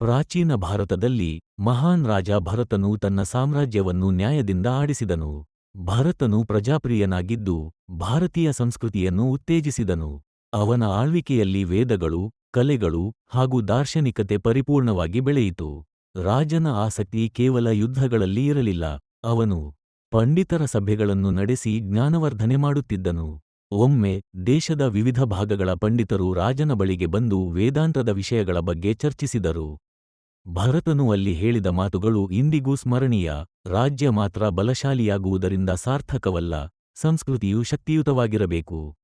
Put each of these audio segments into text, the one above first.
ಪ್ರಾಚೀನ ಭಾರತದಲ್ಲಿ ಮಹಾನ್ ರಾಜ ಭರತನು ತನ್ನ ಸಾಮ್ರಾಜ್ಯವನ್ನು ನ್ಯಾಯದಿಂದ ಆಡಿಸಿದನು. ಭರತನು ಪ್ರಜಾಪ್ರಿಯನಾಗಿದ್ದು ಭಾರತೀಯ ಸಂಸ್ಕೃತಿಯನ್ನು ಉತ್ತೇಜಿಸಿದನು. ಅವನ ಆಳ್ವಿಕೆಯಲ್ಲಿ ವೇದಗಳು, ಕಲೆಗಳು ಹಾಗೂ ದಾರ್ಶನಿಕತೆ ಪರಿಪೂರ್ಣವಾಗಿ ಬೆಳೆಯಿತು. ರಾಜನ ಆಸಕ್ತಿ ಕೇವಲ ಯುದ್ಧಗಳಲ್ಲಿ ಇರಲಿಲ್ಲ. ಅವನು ಪಂಡಿತರ ಸಭೆಗಳನ್ನು ನಡೆಸಿ ಜ್ಞಾನವರ್ಧನೆ ಮಾಡುತ್ತಿದ್ದನು. ಒಮ್ಮೆ ದೇಶದ ವಿವಿಧ ಭಾಗಗಳ ಪಂಡಿತರು ರಾಜನ ಬಳಿಗೆ ಬಂದು ವೇದಾಂತದ ವಿಷಯಗಳ ಬಗ್ಗೆ ಚರ್ಚಿಸಿದರು. ಭರತನು ಅಲ್ಲಿ ಹೇಳಿದ ಮಾತುಗಳು ಇಂದಿಗೂ ಸ್ಮರಣೀಯ, ರಾಜ್ಯ ಮಾತ್ರ ಬಲಶಾಲಿಯಾಗುವುದರಿಂದ ಸಾರ್ಥಕವಲ್ಲ, ಸಂಸ್ಕೃತಿಯು ಶಕ್ತಿಯುತವಾಗಿರಬೇಕು.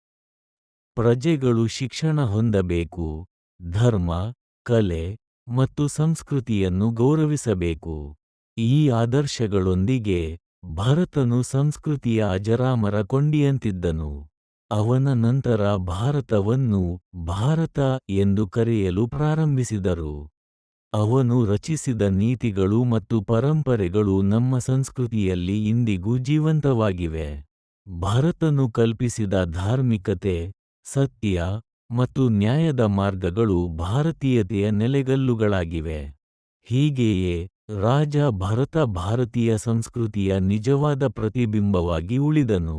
ಪ್ರಜೆಗಳು ಶಿಕ್ಷಣ ಹೊಂದಬೇಕು, ಧರ್ಮ, ಕಲೆ ಮತ್ತು ಸಂಸ್ಕೃತಿಯನ್ನು ಗೌರವಿಸಬೇಕು. ಈ ಆದರ್ಶಗಳೊಂದಿಗೆ ಭರತನು ಸಂಸ್ಕೃತಿಯ ಅಜರಾಮರ ಕೊಂಡಿಯಂತಿದ್ದನು. ಅವನ ನಂತರ ಭಾರತವನ್ನು ಭಾರತ ಎಂದು ಕರೆಯಲು ಪ್ರಾರಂಭಿಸಿದರು. ಅವನು ರಚಿಸಿದ ನೀತಿಗಳು ಮತ್ತು ಪರಂಪರೆಗಳು ನಮ್ಮ ಸಂಸ್ಕೃತಿಯಲ್ಲಿ ಇಂದಿಗೂ ಜೀವಂತವಾಗಿವೆ. ಭರತನು ಕಲ್ಪಿಸಿದ ಧಾರ್ಮಿಕತೆ, ಸತ್ಯ ಮತ್ತು ನ್ಯಾಯದ ಮಾರ್ಗಗಳು ಭಾರತೀಯತೆಯ ನೆಲೆಗಲ್ಲುಗಳಾಗಿವೆ. ಹೀಗೆಯೇ ರಾಜ ಭರತ ಭಾರತೀಯ ಸಂಸ್ಕೃತಿಯ ನಿಜವಾದ ಪ್ರತಿಬಿಂಬವಾಗಿ ಉಳಿದನು.